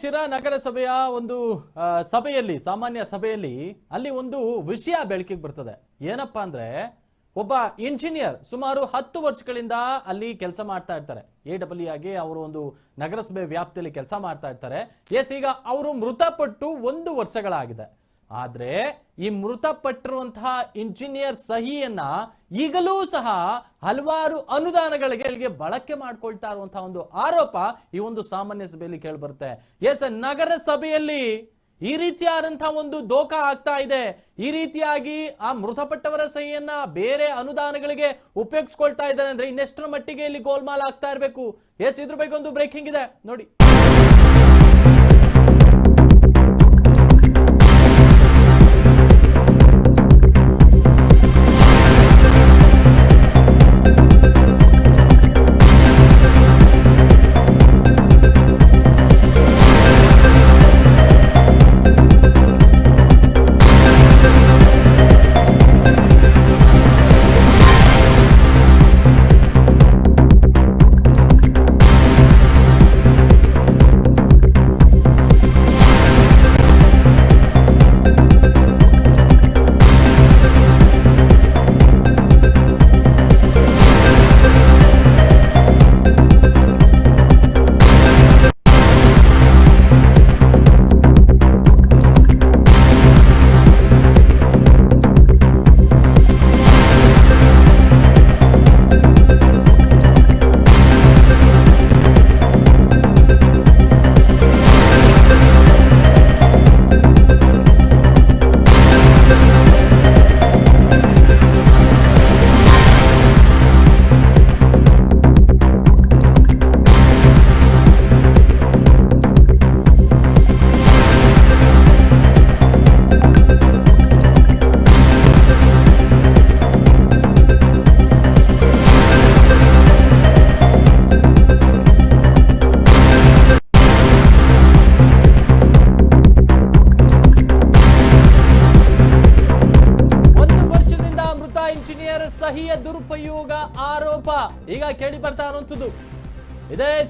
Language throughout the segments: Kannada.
ಶಿರಾ ನಗರಸಭೆಯ ಒಂದು ಸಭೆಯಲ್ಲಿ, ಸಾಮಾನ್ಯ ಸಭೆಯಲ್ಲಿ ಅಲ್ಲಿ ಒಂದು ವಿಷಯ ಬೆಳಕಿಗೆ ಬರ್ತದೆ. ಏನಪ್ಪಾ ಅಂದ್ರೆ, ಒಬ್ಬ ಇಂಜಿನಿಯರ್ ಸುಮಾರು ಹತ್ತು ವರ್ಷಗಳಿಂದ ಅಲ್ಲಿ ಕೆಲಸ ಮಾಡ್ತಾ ಇರ್ತಾರೆ. ಎ ಡಬ್ಲ್ಯೂ ಆಗಿ ಅವರು ಒಂದು ನಗರಸಭೆ ವ್ಯಾಪ್ತಿಯಲ್ಲಿ ಕೆಲಸ ಮಾಡ್ತಾ ಇರ್ತಾರೆ. ಎಸ್, ಈಗ ಅವರು ಮೃತಪಟ್ಟು ಒಂದು ವರ್ಷಗಳಾಗಿದೆ. ಆದ್ರೆ ಈ ಮೃತಪಟ್ಟಿರುವಂತಹ ಇಂಜಿನಿಯರ್ ಸಹಿಯನ್ನ ಈಗಲೂ ಸಹ ಹಲವಾರು ಅನುದಾನಗಳಿಗೆ ಬಳಕೆ ಮಾಡ್ಕೊಳ್ತಾ ಇರುವಂತಹ ಒಂದು ಆರೋಪ ಈ ಒಂದು ಸಾಮಾನ್ಯ ಸಭೆಯಲ್ಲಿ ಕೇಳಿಬರುತ್ತೆ. ಎಸ್ ನಗರಸಭೆಯಲ್ಲಿ ಈ ರೀತಿಯಾದಂತಹ ಒಂದು ದೋಖ ಆಗ್ತಾ ಇದೆ. ಈ ರೀತಿಯಾಗಿ ಆ ಮೃತಪಟ್ಟವರ ಸಹಿಯನ್ನ ಬೇರೆ ಅನುದಾನಗಳಿಗೆ ಉಪಯೋಗಿಸ್ಕೊಳ್ತಾ ಇದ್ದಾರೆ ಅಂದ್ರೆ ಇನ್ನೆಷ್ಟರ ಮಟ್ಟಿಗೆ ಇಲ್ಲಿ ಗೋಲ್ಮಾಲ್ ಆಗ್ತಾ ಇರಬೇಕು? ಎಸ್ ಇದ್ರ ಬಗ್ಗೆ ಒಂದು ಬ್ರೇಕಿಂಗ್ ಇದೆ. ನೋಡಿ.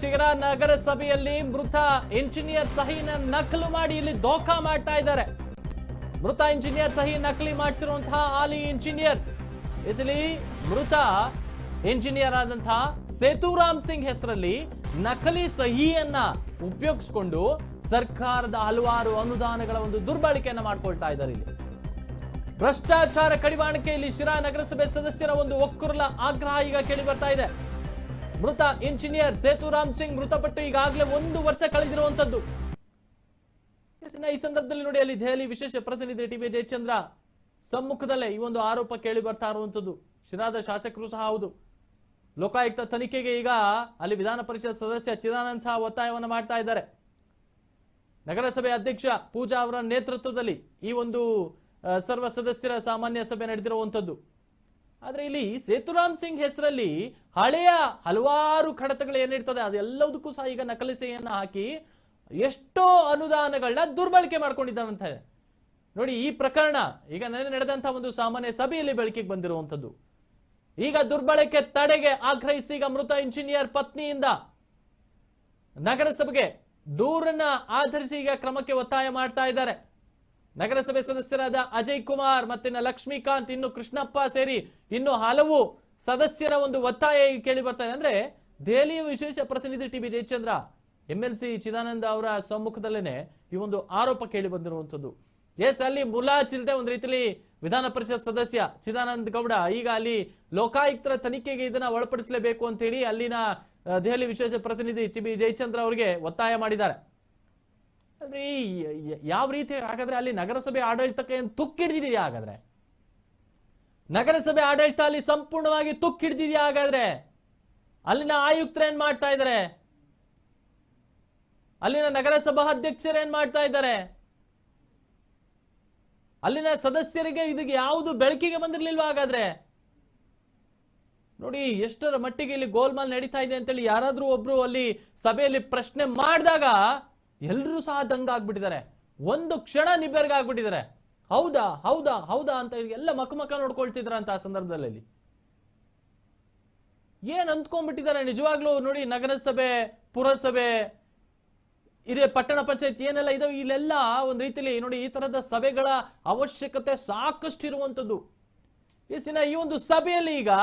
ಶಿಗರ ನಗರಸಭೆಯಲ್ಲಿ ಮೃತ ಇಂಜಿನಿಯರ್ ಸಹಿನ ನಕಲು ಮಾಡಿ ಇಲ್ಲಿ ದೋಖಾ ಮಾಡ್ತಾ ಇದ್ದಾರೆ. ಮೃತ ಇಂಜಿನಿಯರ್ ಸಹಿ ನಕಲಿ ಮಾಡ್ತಿರುವಂತಹ ಹಾಲಿ ಇಂಜಿನಿಯರ್ ಇಸಲಿ ಮೃತ ಇಂಜಿನಿಯರ್ ಆದಂತಹ ಸೇತುರಾಮ್ ಸಿಂಗ್ ಹೆಸರಲ್ಲಿ ನಕಲಿ ಸಹಿಯನ್ನ ಉಪಯೋಗಿಸಿಕೊಂಡು ಸರ್ಕಾರದ ಹಲವಾರು ಅನುದಾನಗಳ ಒಂದು ದುರ್ಬಳಕೆಯನ್ನು ಮಾಡ್ಕೊಳ್ತಾ ಇದ್ದಾರೆ ಇಲ್ಲಿ. ಭ್ರಷ್ಟಾಚಾರ ಕಡಿವಾಣಕ್ಕೆ ಇಲ್ಲಿ ಶಿರಾ ನಗರಸಭೆ ಸದಸ್ಯರ ಒಂದು ಒಕ್ಕುರಲ ಆಗ್ರಹ ಈಗ ಕೇಳಿ ಬರ್ತಾ ಇದೆ. ಮೃತ ಇಂಜಿನಿಯರ್ ಸೇತುರಾಮ್ ಸಿಂಗ್ ಮೃತಪಟ್ಟು ಈಗಾಗಲೇ ಒಂದು ವರ್ಷ ಕಳೆದಿರುವಂತದ್ದು ಈ ಸಂದರ್ಭದಲ್ಲಿ ನೋಡಿ, ಅಲ್ಲಿ ದೆಹಲಿ ವಿಶೇಷ ಪ್ರತಿನಿಧಿ ಟಿ ಬಿ ಜಯಚಂದ್ರ ಸಮ್ಮುಖದಲ್ಲೇ ಈ ಒಂದು ಆರೋಪ ಕೇಳಿ ಬರ್ತಾ ಇರುವಂತದ್ದು ಶಿರಾದ ಶಾಸಕರು ಸಹ ಹೌದು. ಲೋಕಾಯುಕ್ತ ತನಿಖೆಗೆ ಈಗ ಅಲ್ಲಿ ವಿಧಾನ ಪರಿಷತ್ ಸದಸ್ಯ ಚಿದಾನಂದ್ ಸಹ ಒತ್ತಾಯವನ್ನು ಮಾಡ್ತಾ ಇದ್ದಾರೆ. ನಗರಸಭೆ ಅಧ್ಯಕ್ಷ ಪೂಜಾ ಅವರ ನೇತೃತ್ವದಲ್ಲಿ ಈ ಒಂದು ಸರ್ವ ಸದಸ್ಯರ ಸಾಮಾನ್ಯ ಸಭೆ ನಡೆದಿರುವಂತದ್ದು ಆದ್ರೆ ಇಲ್ಲಿ ಸೇತುರಾಮ್ ಸಿಂಗ್ ಹೆಸರಲ್ಲಿ ಹಳೆಯ ಹಲವಾರು ಕಡತಗಳು ಏನಿರ್ತದೆ, ಅದೆಲ್ಲದಕ್ಕೂ ಸಹ ಈಗ ನಕಲಿಸೆಯನ್ನು ಹಾಕಿ ಎಷ್ಟೋ ಅನುದಾನಗಳನ್ನ ದುರ್ಬಳಕೆ ಮಾಡ್ಕೊಂಡಿದ್ದಾನಂತ. ನೋಡಿ, ಈ ಪ್ರಕರಣ ಈಗ ನನಗೆ ನಡೆದಂತಹ ಒಂದು ಸಾಮಾನ್ಯ ಸಭೆಯಲ್ಲಿ ಬೆಳಕಿಗೆ ಬಂದಿರುವಂಥದ್ದು. ಈಗ ದುರ್ಬಳಕೆ ತಡೆಗೆ ಆಗ್ರಹಿಸಿ ಈಗ ಮೃತ ಇಂಜಿನಿಯರ್ ಪತ್ನಿಯಿಂದ ನಗರಸಭೆಗೆ ದೂರನ್ನ ಆಧರಿಸಿ ಈಗ ಕ್ರಮಕ್ಕೆ ಒತ್ತಾಯ ಮಾಡ್ತಾ ಇದ್ದಾರೆ. ನಗರಸಭೆ ಸದಸ್ಯರಾದ ಅಜಯ್ ಕುಮಾರ್ ಮತ್ತಿನ ಲಕ್ಷ್ಮೀಕಾಂತ್, ಇನ್ನು ಕೃಷ್ಣಪ್ಪ ಸೇರಿ ಇನ್ನು ಹಲವು ಸದಸ್ಯರ ಒಂದು ಒತ್ತಾಯ ಕೇಳಿ ಬರ್ತಾ ಇದೆ. ಅಂದ್ರೆ ದೆಹಲಿಯ ವಿಶೇಷ ಪ್ರತಿನಿಧಿ T B Jayachandra M L C Chidananda ಅವರ ಸಮ್ಮುಖದಲ್ಲೇನೆ ಈ ಒಂದು ಆರೋಪ ಕೇಳಿ ಬಂದಿರುವಂತದ್ದು ಎಸ್, ಅಲ್ಲಿ ಮುಲಾಜಿಲ್ದೆ ಒಂದು ರೀತಿಯಲ್ಲಿ ವಿಧಾನ ಪರಿಷತ್ ಸದಸ್ಯ ಚಿದಾನಂದ ಗೌಡ ಈಗ ಅಲ್ಲಿ ಲೋಕಾಯುಕ್ತರ ತನಿಖೆಗೆ ಇದನ್ನ ಒಳಪಡಿಸಲೇಬೇಕು ಅಂತ ಹೇಳಿ ಅಲ್ಲಿನ ದೆಹಲಿ ವಿಶೇಷ ಪ್ರತಿನಿಧಿ ಟಿ ಬಿ ಜಯಚಂದ್ರ ಅವರಿಗೆ ಒತ್ತಾಯ ಮಾಡಿದ್ದಾರೆ. ಅಂದ್ರೆ ಈ ಯಾವ ರೀತಿ ಹಾಗಾದ್ರೆ ಅಲ್ಲಿ ನಗರಸಭೆ ಆಡಳಿತಕ್ಕೆ ಏನ್ ತುಕ್ಕಿಡ್ದಿದೆಯಾ ಹಾಗಾದ್ರೆ? ನಗರಸಭೆ ಆಡಳಿತ ಅಲ್ಲಿ ಸಂಪೂರ್ಣವಾಗಿ ತುಕ್ಕಿಡ್ದಿದೆಯಾ ಹಾಗಾದ್ರೆ? ಅಲ್ಲಿನ ಆಯುಕ್ತರು ಏನ್ ಮಾಡ್ತಾ ಇದ್ದಾರೆ ಅಲ್ಲಿನ ನಗರಸಭಾ ಅಧ್ಯಕ್ಷರು ಏನ್ ಮಾಡ್ತಾ ಇದ್ದಾರೆ ಅಲ್ಲಿನ ಸದಸ್ಯರಿಗೆ ಇದಕ್ಕೆ ಯಾವುದು ಬೆಳಕಿಗೆ ಬಂದಿರ್ಲಿಲ್ವ ಹಾಗಾದ್ರೆ? ನೋಡಿ, ಎಷ್ಟರ ಮಟ್ಟಿಗೆ ಇಲ್ಲಿ ಗೋಲ್ಮಾಲ್ ನಡೀತಾ ಇದೆ ಅಂತೇಳಿ ಯಾರಾದ್ರೂ ಒಬ್ರು ಅಲ್ಲಿ ಸಭೆಯಲ್ಲಿ ಪ್ರಶ್ನೆ ಮಾಡಿದಾಗ ಎಲ್ಲರೂ ಸಹ ದಂಗಾಗ್ಬಿಟ್ಟಿದ್ದಾರೆ ಒಂದು ಕ್ಷಣ ನಿಬ್ಬೆರಗಾಗ್ಬಿಟ್ಟಿದ್ದಾರೆ ಹೌದಾ ಹೌದಾ ಹೌದಾ ಅಂತ ಎಲ್ಲ ಮಕಮಕ ಮಕ ನೋಡ್ಕೊಳ್ತಿದ್ರ ಅಂತ ಆ ಸಂದರ್ಭದಲ್ಲಿ ಏನ್ ಅಂದ್ಕೊಂಡ್ಬಿಟ್ಟಿದ್ದಾರೆ ನಿಜವಾಗ್ಲೂ ನೋಡಿ ನಗರಸಭೆ, ಪುರಸಭೆ ಇರೇ ಪಟ್ಟಣ ಪಂಚಾಯತ್ ಏನೆಲ್ಲ ಇದಾವೆ, ಇಲ್ಲೆಲ್ಲ ಒಂದು ರೀತಿಯಲ್ಲಿ ನೋಡಿ ಈ ತರದ ಸಭೆಗಳ ಅವಶ್ಯಕತೆ ಸಾಕಷ್ಟು ಇರುವಂತದ್ದು ಎಸ್ಸಿನ ಈ ಒಂದು ಸಭೆಯಲ್ಲಿ ಈಗ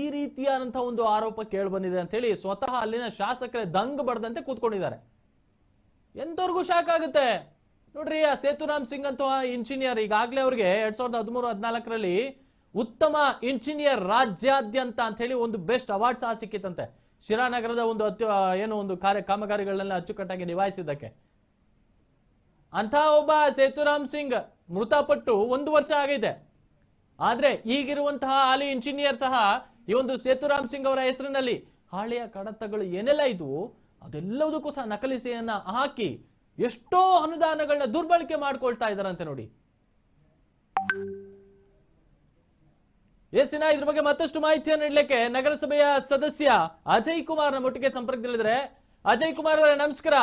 ಈ ರೀತಿಯಾದಂತಹ ಒಂದು ಆರೋಪ ಕೇಳಿ ಬಂದಿದೆ ಅಂತ ಹೇಳಿ ಸ್ವತಃ ಅಲ್ಲಿನ ಶಾಸಕರೇ ದಂಗ್ ಬಡದಂತೆ ಕೂತ್ಕೊಂಡಿದ್ದಾರೆ. ಎಂತವ್ರಿಗೂ ಶಾಕ್ ಆಗುತ್ತೆ. ನೋಡ್ರಿ, ಆ ಸೇತುರಾಮ್ ಸಿಂಗ್ ಅಂತ ಇಂಜಿನಿಯರ್ ಈಗಾಗಲೇ ಅವ್ರಿಗೆ ಎರಡ್ ಸಾವಿರದ ಹದಿಮೂರು, ಹದಿನಾಲ್ಕರಲ್ಲಿ ಉತ್ತಮ ಇಂಜಿನಿಯರ್ ರಾಜ್ಯಾದ್ಯಂತ ಅಂತ ಹೇಳಿ ಒಂದು ಬೆಸ್ಟ್ ಅವಾರ್ಡ್ ಸಹ ಸಿಕ್ಕಿತ್ತಂತೆ. ಶಿರಾನಗರದ ಒಂದು ಅತ್ಯ ಏನು ಒಂದು ಕಾರ್ಯ, ಕಾಮಗಾರಿಗಳನ್ನೆಲ್ಲ ಅಚ್ಚುಕಟ್ಟಾಗಿ ನಿಭಾಯಿಸಿದ್ದಕ್ಕೆ. ಅಂತ ಒಬ್ಬ ಸೇತುರಾಮ್ ಸಿಂಗ್ ಮೃತಪಟ್ಟು ಒಂದು ವರ್ಷ ಆಗೈತೆ ಆದ್ರೆ ಈಗಿರುವಂತಹ ಹಾಲಿ ಇಂಜಿನಿಯರ್ ಸಹ ಈ ಒಂದು ಸೇತುರಾಮ್ ಸಿಂಗ್ ಅವರ ಹೆಸರಿನಲ್ಲಿ ಹಾಳೆಯ ಕಡತಗಳು ಏನೆಲ್ಲ ಇದ್ವು? ಅದೆಲ್ಲದಕ್ಕೂ ಸಹ ನಕಲಿಸೆಯನ್ನ ಹಾಕಿ ಎಷ್ಟೋ ಅನುದಾನಗಳನ್ನ ದುರ್ಬಳಕೆ ಮಾಡ್ಕೊಳ್ತಾ ಇದ್ದಾರಂತೆ ನೋಡಿ. ಎಸ್ ಇದ್ರ ಬಗ್ಗೆ ಮತ್ತಷ್ಟು ಮಾಹಿತಿಯನ್ನು ನೀಡಲಿಕ್ಕೆ ನಗರಸಭೆಯ ಸದಸ್ಯ ಅಜಯ್ ಕುಮಾರ್ ಮೊಟ್ಟಿಗೆ ಸಂಪರ್ಕದಲ್ಲಿದ್ರೆ ಅಜಯ್ ಕುಮಾರ್ ಅವರೇ ನಮಸ್ಕಾರ.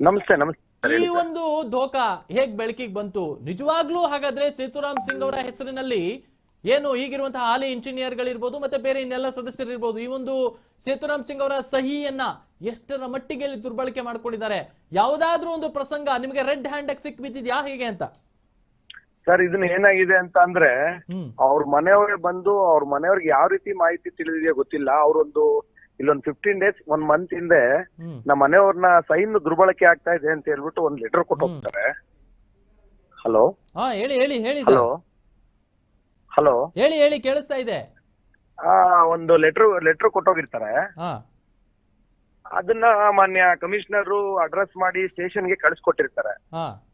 ನಮಸ್ತೆ ನಮಸ್ತೆ. ಈ ಒಂದು ಧೋಕಾ ಹೇಗ್ ಬೆಳಕಿಗೆ ಬಂತು? ನಿಜವಾಗ್ಲೂ ಹಾಗಾದ್ರೆ ಸೇತುರಾಮ್ ಸಿಂಗ್ ಅವರ ಹೆಸರಿನಲ್ಲಿ ಏನು ಈಗಿರುವಂತಹ ಹಾಲಿ ಇಂಜಿನಿಯರ್ಗಳಿರ್ಬೋದು ಮತ್ತೆ ಬೇರೆ ಇನ್ನೆಲ್ಲ ಸದಸ್ಯರಿರ್ಬೋದು ಈ ಒಂದು ಸೇತುರಾಮ್ ಸಿಂಗ್ ಅವರ ಸಹಿಯನ್ನ ಎಷ್ಟರ ಮಟ್ಟಿಗೆ ಇಲ್ಲಿ ದುರ್ಬಳಕೆ ಮಾಡ್ಕೊಂಡಿದ್ದಾರೆ? ಯಾವುದಾದ್ರೂ ಒಂದು ಪ್ರಸಂಗ ನಿಮಗೆ ರೆಡ್ ಹ್ಯಾಂಡ್ ಆಗಿ ಸಿಕ್ ಬಿದ್ದಿದ್ಯಾ ಹೇಗೆ ಅಂತ? ಸರ್ ಇದನ್ನ ಏನಾಗಿದೆ ಅಂತ ಅಂದ್ರೆ ಅವ್ರ ಮನೆಯವರೇ ಬಂದು ಅವ್ರ ಮನೆಯವ್ರಿಗೆ ಯಾವ ರೀತಿ ಮಾಹಿತಿ ತಿಳಿದಿದೆಯೋ ಗೊತ್ತಿಲ್ಲ. ಅವ್ರೊಂದು ಇಲ್ಲೊಂದು ಫಿಫ್ಟೀನ್ ಡೇಸ್ ಒನ್ ಮಂತ್ ಹಿಂದೆ ನಮ್ಮ ಮನೆಯವ್ರನ್ನ ಸೈನ್ ದುರ್ಬಳಕೆ ಆಗ್ತಾ ಇದೆ ಅಂತ ಹೇಳ್ಬಿಟ್ಟು ಒಂದ್ ಲೆಟರ್ ಕೊಟ್ಟು ಹೋಗ್ತಾರೆ. ಹಲೋ ಹಾ ಹೇಳಿ ಹೇಳಿ ಹೇಳಿ ಹಲೋ ಹಲೋ. ಹೇಳಿ ಹೇಳಿ ಕೇಳಿಸ್ತಾ ಇದೆ. ಆ ಒಂದು ಲೆಟರ್ ಲೆಟರ್ ಕೊಟ್ಟೋಗಿರ್ತಾರೆ. ಹಾ. ಅದನ್ನ ಮಾನ್ಯ ಕಮಿಷನರ್ ಅಡ್ರೆಸ್ ಮಾಡಿ ಸ್ಟೇಷನ್ಗೆ ಕಳಿಸ್ಕೊಟ್ಟಿರ್ತಾರೆ. ಹಾ.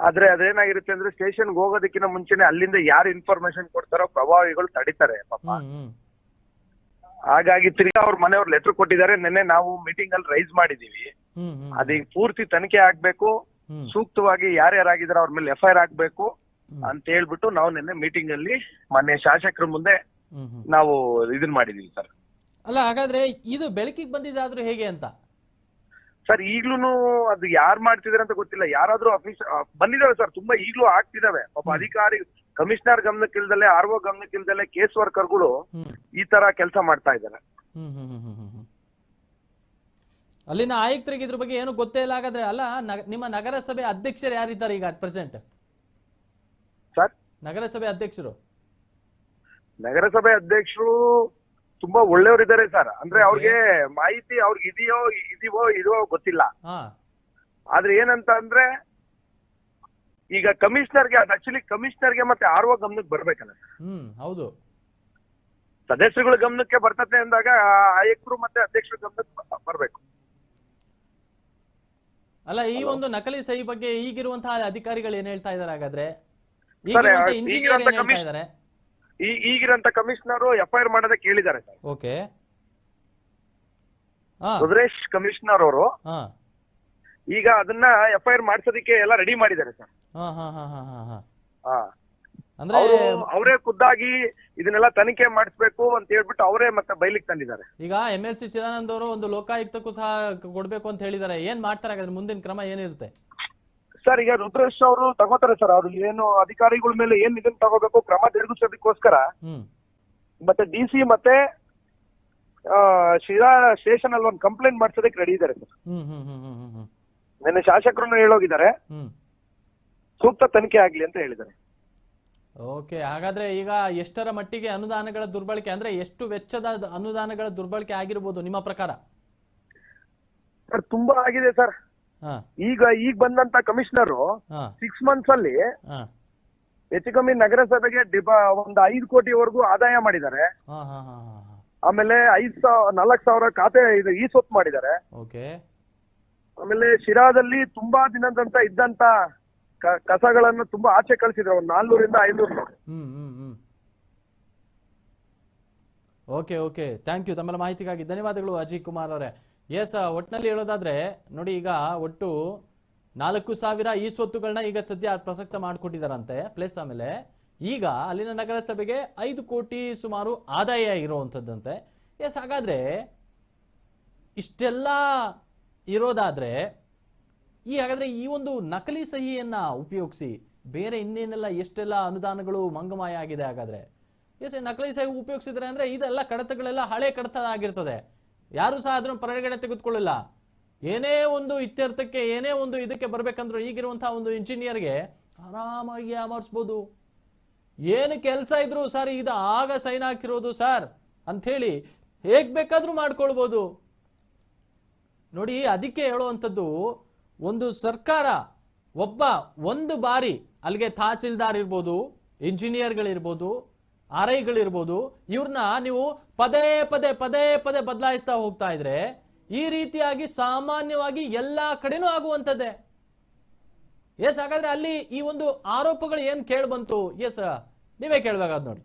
ಆದ್ರೆ ಅದೇನಾಗಿರುತ್ತೆ ಅಂದ್ರೆ ಸ್ಟೇಷನ್ಗೆ ಹೋಗೋದಕ್ಕಿಂತ ಮುಂಚೆನೆ ಅಲ್ಲಿಂದ ಯಾರು ಇನ್ಫಾರ್ಮೇಶನ್ ಕೊಡ್ತಾರೋ ಪ್ರಭಾವಿಗಳು ತಡಿತಾರೆ ಪಾಪ. ಹ್ಮ್ ಹ್ಮ್. ಹಾಗಾಗಿ ತಿರ್ಗಾ ಅವ್ರ ಮನೆಯವ್ರು ಲೆಟರ್ ಕೊಟ್ಟಿದ್ದಾರೆ. ನಿನ್ನೆ ನಾವು ಮೀಟಿಂಗ್ ಅಲ್ಲಿ ರೈಸ್ ಮಾಡಿದೀವಿ. ಹ್ಮ್ ಹ್ಮ್. ಅದೀಗ ಪೂರ್ತಿ ತನಿಖೆ ಆಗ್ಬೇಕು. ಹ್ಮ್. ಸೂಕ್ತವಾಗಿ ಯಾರ್ಯಾರಾಗಿದ್ರೆ ಅವ್ರ ಮೇಲೆ ಎಫ್ ಐ ಆರ್ ಆಗ್ಬೇಕು. ಅಂತ ಹೇಳ್ಬಿಟ್ಟು ನಾವು ನಿನ್ನೆ ಮೀಟಿಂಗ್ ಅಲ್ಲಿ ಮಾನ್ಯ ಶಾಸಕರ ಮುಂದೆ ನಾವು ಇದನ್ ಮಾಡಿದೀವಿ ಸರ್. ಅಲ್ಲ ಹಾಗಾದ್ರೆ ಇದು ಬೆಳಕಿಗೆ ಬಂದಿದ್ದಾದ್ರೂ ಹೇಗೆ ಅಂತ? ಸರ್ ಈಗ್ಲೂನು ಅದು ಯಾರು ಮಾಡ್ತಿದಾರೆ ಅಂತ ಗೊತ್ತಿಲ್ಲ. ಯಾರಾದ್ರೂ ಆಫೀಸ್ ಬಂದಿದಾವೆ ಸರ್. ತುಂಬಾ ಈಗ್ಲೂ ಆಗ್ತಿದಾವೆ. ಒಬ್ಬ ಅಧಿಕಾರಿ ಕಮಿಷನರ್ ಗಮನಕ್ಕಿಲ್ದಲೆ ಆರ್ ಒ ಗಮನಕ್ಕಿಲ್ದಲೆ ಕೇಸ್ ವರ್ಕರ್ಗಳು ಈ ತರ ಕೆಲಸ ಮಾಡ್ತಾ ಇದ್ದಾರೆ. ಅಲ್ಲಿನ ಆಯುಕ್ತರಿಗೆ ಇದ್ರ ಬಗ್ಗೆ ಏನು ಗೊತ್ತೇ ಇಲ್ಲ. ಹಾಗಾದ್ರೆ ಅಲ್ಲ ನಿಮ್ಮ ನಗರಸಭೆ ಅಧ್ಯಕ್ಷರು ಯಾರಿದ್ದಾರೆ ಈಗ ಅಟ್ ಪ್ರೆಸೆಂಟ್ ನಗರಸಭೆ ಅಧ್ಯಕ್ಷರು? ನಗರಸಭೆ ಅಧ್ಯಕ್ಷರು ತುಂಬಾ ಒಳ್ಳೆಯವರಿದ್ದಾರೆ ಸರ್. ಅಂದ್ರೆ ಅವ್ರಿಗೆ ಮಾಹಿತಿ ಅವ್ರಿಗೆ ಇದೆಯೋ ಇದೀವೋ ಇದೋ ಗೊತ್ತಿಲ್ಲ. ಹಾ. ಆದ್ರೆ ಏನಂತ ಅಂದ್ರೆ ಈಗ ಕಮಿಷನರ್ಗೆ ಅದು ಆಕ್ಚುಲಿ ಕಮಿಷನರ್ಗೆ ಮತ್ತೆ ಆರ್ ಒ ಗಮನಕ್ಕೆ ಬರ್ಬೇಕಲ್ಲ ಹ್ಮ್ ಹೌದು. ಸದಸ್ಯರುಗಳ ಗಮನಕ್ಕೆ ಬರ್ತತೆ ಅಂದಾಗ ಆಯಕರು ಮತ್ತೆ ಅಧ್ಯಕ್ಷರ ಗಮನಕ್ಕೆ ಬರ್ಬೇಕು. ಅಲ್ಲ ಈ ಒಂದು ನಕಲಿ ಸಹಿ ಬಗ್ಗೆ ಈಗಿರುವಂತಹ ಅಧಿಕಾರಿಗಳು ಏನ್ ಹೇಳ್ತಾ ಇದಾರೆ ಹಾಗಾದ್ರೆ? ಸರ್, ಈಗಿರುವಂತ ಏನ್ ಹೇಳ್ತಾ ಕಮಿಷ್- ಇದಾರೆ? ಈ ಈಗಿರಂತ ಕಮಿಷನರ್ ಎಫ್ ಐ ಆರ್ ಮಾಡೋದಕ್ಕೆ ಹೇಳಿದ್ದಾರೆ ಓಕೆ. ರುದ್ರೇಶ್ ಕಮಿಷನರ್ ಅವರು ಈಗ ಅದನ್ನ ಎಫ್ ಐ ಆರ್ ಮಾಡ್ಸೋದಕ್ಕೆ ಎಲ್ಲ ರೆಡಿ ಮಾಡಿದ್ದಾರೆ ಸರ್. ಅಂದ್ರೆ ಅವರೇ ಖುದ್ದಾಗಿ ಇದನ್ನೆಲ್ಲ ತನಿಖೆ ಮಾಡಿಸ್ಬೇಕು ಅಂತ ಹೇಳ್ಬಿಟ್ಟು ಅವರೇ ಮತ್ತೆ ಬೈಲಿಕ್ ತಂದಿದ್ದಾರೆ. ಈಗ ಎಂ ಎಲ್ ಸಿ ಚಿದಾನಂದ್ ಅವರು ಒಂದು ಲೋಕಾಯುಕ್ತಕ್ಕೂ ಸಹ ಕೊಡ್ಬೇಕು ಅಂತ ಹೇಳಿದ್ದಾರೆ. ಏನ್ ಮಾಡ್ತಾರೆ ಹಾಗಾದ್ರೆ ಮುಂದಿನ ಕ್ರಮ ಏನಿರುತ್ತೆ? ಸರ್ ಈಗ ರುದ್ರೇಶ್ ಅವರು ತಗೋತಾರೆ ಸರ್ ಅವ್ರು ಏನು ಅಧಿಕಾರಿಗಳ ಮೇಲೆ ಏನ್ ಇದನ್ನ ತಗೋಬೇಕು ಕ್ರಮ ಜರುಗಿಸೋದಕ್ಕೋಸ್ಕರ. ಹ್ಮ್. ಮತ್ತೆ ಡಿ ಸಿ ಮತ್ತೆ ಆ, ಶಿರಾ ಸ್ಟೇಷನ್ ಅಲ್ಲಿ ಒಂದು ಕಂಪ್ಲೇಂಟ್ ಮಾಡ್ಸೋದಕ್ಕೆ ರೆಡಿ ಇದ್ದಾರೆ ಸರ್. ನಿನ್ನೆ ಶಾಸಕರು ಹೇಳೋಗಿದ್ದಾರೆ. ಸೂಕ್ತ ತನಿಖೆ ಆಗ್ಲಿ ಅಂತ ಹೇಳಿದ್ದಾರೆ. ಓಕೆ ಹಾಗಾದ್ರೆ ಈಗ ಎಷ್ಟರ ಮಟ್ಟಿಗೆ ಅನುದಾನಗಳ ದುರ್ಬಳಕೆ ಅಂದ್ರೆ ಎಷ್ಟು ವೆಚ್ಚದ ಅನುದಾನಗಳ ದುರ್ಬಳಕೆ ಆಗಿರ್ಬೋದು ನಿಮ್ಮ ಪ್ರಕಾರ? ಸರ್ ತುಂಬಾ ಆಗಿದೆ ಸರ್. ಈಗ ಈಗ ಬಂದಂತ ಕಮಿಷನರು ಸಿಕ್ಸ್ ಮಂತ್ಸ್ ಅಲ್ಲಿ ಹೆಚ್ಚು ಕಮ್ಮಿ ನಗರಸಭೆಗೆ ಒಂದು ಐದು ಕೋಟಿವರೆಗೂ ಆದಾಯ ಮಾಡಿದ್ದಾರೆ. ಆಮೇಲೆ ಐದ್ ಸಾವಿರ ನಾಲ್ಕ್ ಸಾವಿರ ಖಾತೆ ಇದು ಈ ಸೊತ್ತು ಮಾಡಿದ್ದಾರೆ. ಆಮೇಲೆ ಶಿರಾದಲ್ಲಿ ತುಂಬಾ ದಿನದಂತ ಇದ್ದಂತ ಕಸಗಳನ್ನು ತುಂಬಾ ಆಚೆ ಕಳಿಸಿದ್ರು ಒಂದ್ ನಾಲ್ನೂರಿಂದ ಐನೂರು ಓಕೆ ಓಕೆ. Thank you. ತಮ್ಮೆಲ್ಲ ಮಾಹಿತಿಗಾಗಿ ಧನ್ಯವಾದಗಳು ಅಜಯ್ ಕುಮಾರ್ ಅವರೇ. ಎಸ್ ಒಟ್ಟಿನಲ್ಲಿ ಹೇಳೋದಾದ್ರೆ, ನೋಡಿ ಈಗ ಒಟ್ಟು ನಾಲ್ಕು ಸಾವಿರ ಈ ಸ್ವತ್ತುಗಳನ್ನ ಈಗ ಸದ್ಯ ಪ್ರಸಕ್ತ ಮಾಡಿಕೊಟ್ಟಿದಾರಂತೆ. ಪ್ಲಸ್ ಆಮೇಲೆ ಈಗ ಅಲ್ಲಿನ ನಗರಸಭೆಗೆ ಐದು ಕೋಟಿ ಸುಮಾರು ಆದಾಯ ಇರುವಂತದ್ದಂತೆ ಎಸ್ ಹಾಗಾದ್ರೆ ಇಷ್ಟೆಲ್ಲ ಇರೋದಾದ್ರೆ, ಈ ಹಾಗಾದ್ರೆ ಈ ಒಂದು ನಕಲಿ ಸಹಿಯನ್ನ ಉಪಯೋಗಿಸಿ ಬೇರೆ ಇನ್ನೇನೆಲ್ಲ ಎಷ್ಟೆಲ್ಲ ಅನುದಾನಗಳು ಮಂಗಮಾಯ ಆಗಿದೆ ಹಾಗಾದ್ರೆ. ಎಸ್ ನಕಲಿ ಸಹಿ ಉಪಯೋಗಿಸಿದ್ರೆ ಅಂದ್ರೆ ಇದೆಲ್ಲ ಕಡತಗಳೆಲ್ಲ ಹಳೆ ಕಡತ ಆಗಿರ್ತದೆ. ಯಾರು ಸಹ ಅದನ್ನು ಪರಿಗಣನೆ ತೆಗೆದುಕೊಳ್ಳಿಲ್ಲ. ಏನೇ ಒಂದು ಇತ್ಯರ್ಥಕ್ಕೆ, ಏನೇ ಒಂದು ಇದಕ್ಕೆ ಬರಬೇಕಂದ್ರೆ ಈಗಿರುವಂತಹ ಒಂದು ಇಂಜಿನಿಯರ್ಗೆ ಆರಾಮಾಗಿ ಯಾಮಾರಿಸ್ಬೋದು ಏನು ಕೆಲಸ ಇದ್ರು ಸರ್, ಇದು ಆಗ ಸೈನ್ ಹಾಕಿರೋದು ಸರ್ ಅಂಥೇಳಿ ಹೇಗೆ ಬೇಕಾದರೂ ಮಾಡ್ಕೊಳ್ಬೋದು. ನೋಡಿ, ಅದಕ್ಕೆ ಹೇಳುವಂಥದ್ದು, ಒಂದು ಸರ್ಕಾರ ಒಬ್ಬ ಒಂದು ಬಾರಿ ಅಲ್ಲಿಗೆ ತಹಸೀಲ್ದಾರ್ ಇರ್ಬೋದು ಇಂಜಿನಿಯರ್ಗಳಿರ್ಬೋದು ಆರ್ ಐಗಳಿರ್ಬೋದು ಇವ್ರನ್ನ ನೀವು ಪದೇ ಪದೇ ಪದೇ ಪದೇ ಬದಲಾಯಿಸ್ತಾ ಹೋಗ್ತಾ ಇದ್ರೆ ಈ ರೀತಿಯಾಗಿ ಸಾಮಾನ್ಯವಾಗಿ ಎಲ್ಲಾ ಕಡೆನೂ ಆಗುವಂಥದ್ದೇ. ಎಸ್ ಹಾಗಾದ್ರೆ ಅಲ್ಲಿ ಈ ಒಂದು ಆರೋಪಗಳು ಏನ್ ಕೇಳಿ ಬಂತು? ಎಸ್ ನೀವೇ ಕೇಳ್ಬೇಕಾದ್ ನೋಡಿ.